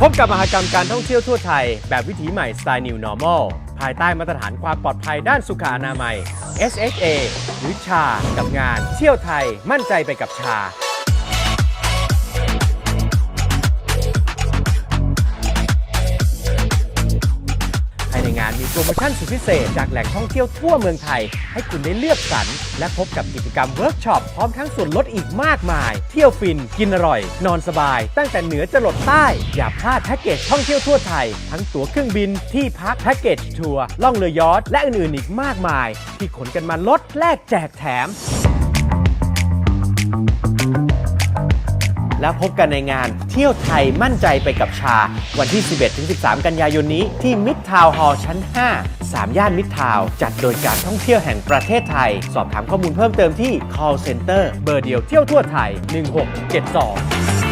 พบกับมหกรรมการท่องเที่ยวทั่วไทย แบบวิถีใหม่สไตล์ New Normal ภายใต้มาตรฐานความปลอดภัยด้านสุขอนามัย SHA หรือชา กับงาน เที่ยวไทย มั่นใจไปกับชา ในงานมีโปรโมชั่นสุดพิเศษ จากแหล่งท่องเที่ยวทั่วเมืองไทย ให้คุณได้เลือกสรรและพบกับกิจกรรมเวิร์กช็อปพร้อมทั้งส่วนลดอีกมากมาย เที่ยวฟิน กินอร่อย นอนสบาย ตั้งแต่เหนือจรดใต้ อย่าพลาดแพ็กเกจท่องเที่ยวทั่วไทย ทั้งตั๋วเครื่องบินที่พักแพ็กเกจทัวร์ล่องเรือยอชต์และอื่นๆอีกมากมาย ที่ขนกันมาลดแลกแจกแถม แล้วพบกันในงาน เที่ยวไทยมั่นใจไปกับชา วันที่ 11-13 กันยายนนี้ที่มิตรทาวน์ฮอลชั้น 5 3 ย่านมิตรทาวน์จัดโดยการท่องเที่ยวแห่งประเทศไทย สอบถามข้อมูลเพิ่มเติมที่ call center เบอร์เดียวเที่ยวทั่วไทย 1672